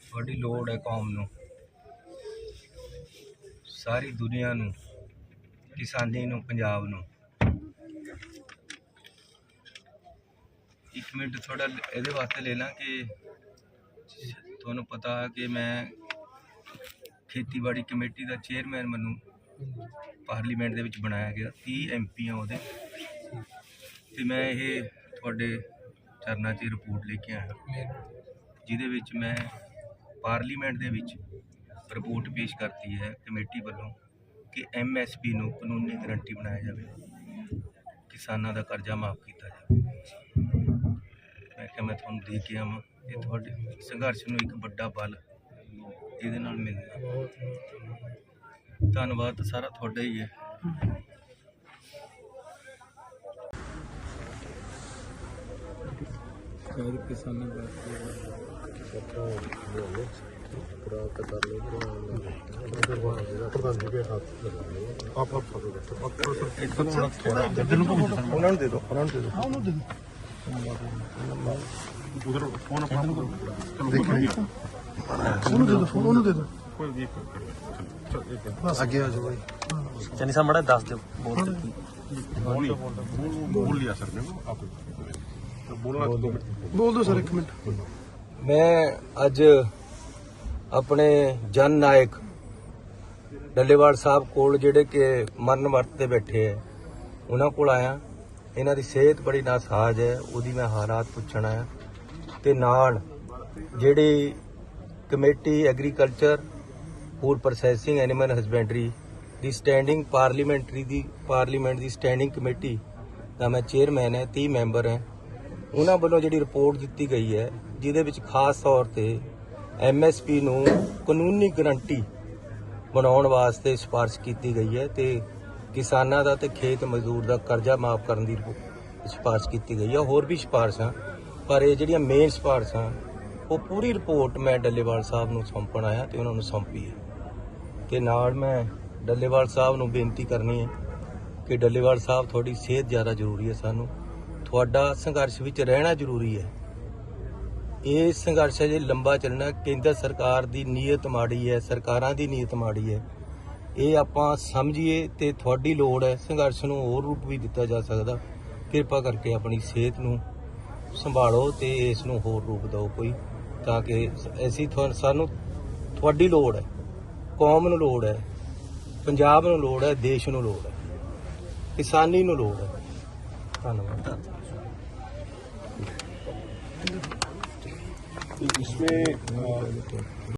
ਤੁਹਾਡੀ ਲੋੜ ਹੈ ਕੌਮ ਨੂੰ। ਸਾਰੀ ਦੁਨੀਆ ਨੂੰ ਕਿਸਾਨੀ ਨੂੰ ਪੰਜਾਬ ਨੂੰ। ਇੱਕ ਮਿੰਟ ਥੋੜਾ ਇਹਦੇ ਵਾਸਤੇ ਲੈ ਲਾਂ ਕਿ ਤੁਹਾਨੂੰ ਪਤਾ ਹੈ ਕਿ ਮੈਂ ਖੇਤੀਬਾੜੀ ਕਮੇਟੀ ਦਾ ਚੇਅਰਮੈਨ ਮੈਨੂੰ ਪਾਰਲੀਮੈਂਟ ਦੇ ਵਿੱਚ ਬਣਾਇਆ ਗਿਆ 30 ਐਮਪੀ ਆ ਉਹਦੇ। ਤੇ ਮੈਂ ਇਹ ਤੁਹਾਡੇ ਚਰਨਾਂ 'ਚ ਰਿਪੋਰਟ ਲੈ ਕੇ ਆਇਆ। ਜਿਹਦੇ ਵਿੱਚ ਮੈਂ ਪਾਰਲੀਮੈਂਟ ਦੇ ਵਿੱਚ ਰਿਪੋਰਟ ਪੇਸ਼ ਕਰਤੀ ਹੈ ਕਮੇਟੀ ਵੱਲੋਂ ਕਿ ਐਮਐਸਪੀ ਨੂੰ ਕਾਨੂੰਨੀ ਗਰੰਟੀ ਬਣਾਇਆ ਜਾਵੇ। ਕਿਸਾਨਾਂ ਦਾ ਕਰਜ਼ਾ ਮਾਫ ਕੀਤਾ ਜਾਵੇ। ਮੈਂ ਕਿਹਾ ਮੈਂ ਤੁਹਾਨੂੰ ਦੇ ਕੇ ਆਵਾਂ। ਇਹ ਤੁਹਾਡੇ ਸੰਘਰਸ਼ ਨੂੰ ਇੱਕ ਵੱਡਾ ਬਲ ਇਹਦੇ ਨਾਲ ਮਿਲਦਾ ਧੰਨਵਾਦ। ਸਾਰਾ ਤੁਹਾਡਾ ਹੀ ਹੈ। ਸ਼ਾਇਦ ਕਿਸਾਨਾਂ ਦਾ ਉਹਨਾਂ ਨੂੰ ਦੇ ਦਿਓ ਉਹਨਾਂ ਨੂੰ ਦੇ ਦਿਓ ਉਹਨੂੰ ਦੇ ਦੋ ਫੋਨ ਉਹਨੂੰ ਦੇ ਦੋ ਅੱਗੇ ਆ ਜਾਓ ਬਾਈ ਚੰਨੀ ਸਾਹਿਬ ਮੜਾ ਦੱਸ ਦਿਓ। ਬੋਲ ਬੋਲ ਦਿਓ ਸਰ ਇੱਕ ਮਿੰਟ। ਮੈਂ ਅੱਜ ਆਪਣੇ ਜਨ ਨਾਇਕ ਡੱਲੇਵਾਲ ਸਾਹਿਬ ਕੋਲ ਜਿਹੜੇ ਕਿ ਮਰਨ ਵਰਤ ਤੇ ਬੈਠੇ ਹੈ ਉਹਨਾਂ ਕੋਲ ਆਇਆ। ਇਹਨਾਂ ਦੀ ਸਿਹਤ ਬੜੀ ਨਾਸਾਜ਼ ਹੈ ਉਹਦੀ ਮੈਂ ਹਾਲਾਤ ਪੁੱਛਣ ਆਇਆ ਤੇ ਨਾਲ ਜਿਹੜੀ committee agriculture food processing animal husbandry ਦੀ ਸਟੈਂਡਿੰਗ ਪਾਰਲੀਮੈਂਟਰੀ ਦੀ ਪਾਰਲੀਮੈਂਟ ਦੀ ਸਟੈਂਡਿੰਗ ਕਮੇਟੀ ਦਾ ਮੈਂ ਚੇਅਰਮੈਨ ਹੈ 30 ਮੈਂਬਰ ਹੈ। ਉਹਨਾਂ ਵੱਲੋਂ ਜਿਹੜੀ ਰਿਪੋਰਟ ਦਿੱਤੀ ਗਈ ਹੈ, ਜਿਹਦੇ ਵਿੱਚ ਖਾਸ ਤੌਰ ਤੇ ਐਮਐਸਪੀ ਨੂੰ ਕਾਨੂੰਨੀ ਗਰੰਟੀ ਬਣਾਉਣ ਵਾਸਤੇ ਸਿਫਾਰਿਸ਼ ਕੀਤੀ ਗਈ ਹੈ ਤੇ ਕਿਸਾਨਾਂ ਦਾ ਤੇ ਖੇਤ ਮਜ਼ਦੂਰ ਦਾ ਕਰਜ਼ਾ ਮਾਫ ਕਰਨ ਦੀ ਰਿਪੋ- ਸਿਫਾਰਿਸ਼ ਕੀਤੀ ਗਈ ਹੈ। ਹੋਰ ਵੀ ਸਿਫਾਰਿਸ਼ਾਂ ਪਰ ਇਹ ਜਿਹੜੀਆਂ ਮੇਨ ਸਿਫਾਰਿਸ਼ਾਂ ਉਹ ਪੂਰੀ ਰਿਪੋਰਟ ਮੈਂ ਡੱਲੇਵਾਲ ਸਾਹਿਬ ਨੂੰ ਸੌਂਪਣ ਆਇਆ ਤੇ ਉਹਨਾਂ ਨੂੰ ਸੌਂਪੀ ਹੈ। ਤੇ ਨਾਲ ਮੈਂ ਡੱਲੇਵਾਲ ਸਾਹਿਬ ਨੂੰ ਬੇਨਤੀ ਕਰਨੀ ਹੈ ਕਿ ਡੱਲੇਵਾਲ ਸਾਹਿਬ, ਤੁਹਾਡੀ ਸਿਹਤ ਜ਼ਿਆਦਾ ਜ਼ਰੂਰੀ ਹੈ ਸਾਨੂੰ। ਤੁਹਾਡਾ ਸੰਘਰਸ਼ ਵਿੱਚ ਰਹਿਣਾ ਜ਼ਰੂਰੀ ਹੈ। ਇਹ ਸੰਘਰਸ਼ ਹੈ ਜੇ ਲੰਬਾ ਚੱਲਣਾ, ਕੇਂਦਰ ਸਰਕਾਰ ਦੀ ਨੀਅਤ ਮਾੜੀ ਹੈ, ਸਰਕਾਰਾਂ ਦੀ ਨੀਅਤ ਮਾੜੀ ਹੈ। ਇਹ ਆਪਾਂ ਸਮਝੀਏ ਤੇ ਤੁਹਾਡੀ ਲੋੜ ਹੈ, ਸੰਘਰਸ਼ ਨੂੰ ਹੋਰ ਰੂਪ ਵੀ ਦਿੱਤਾ ਜਾ ਸਕਦਾ। ਕਿਰਪਾ ਕਰਕੇ ਆਪਣੀ ਸਿਹਤ ਨੂੰ ਸੰਭਾਲੋ ਤੇ ਇਸ ਨੂੰ ਹੋਰ ਰੂਪ ਦਿਓ ਕੋਈ, ਤਾਂ ਕਿ ਅਸੀਂ ਤੁਹਾਨੂੰ ਸਾਨੂੰ ਤੁਹਾਡੀ ਲੋੜ ਹੈ, ਕੌਮ ਨੂੰ ਲੋੜ ਹੈ, ਪੰਜਾਬ ਨੂੰ ਲੋੜ ਹੈ, ਦੇਸ਼ ਨੂੰ ਲੋੜ ਹੈ, ਕਿਸਾਨੀ ਨੂੰ ਲੋੜ ਹੈ। ਧੰਨਵਾਦ। ਤੇ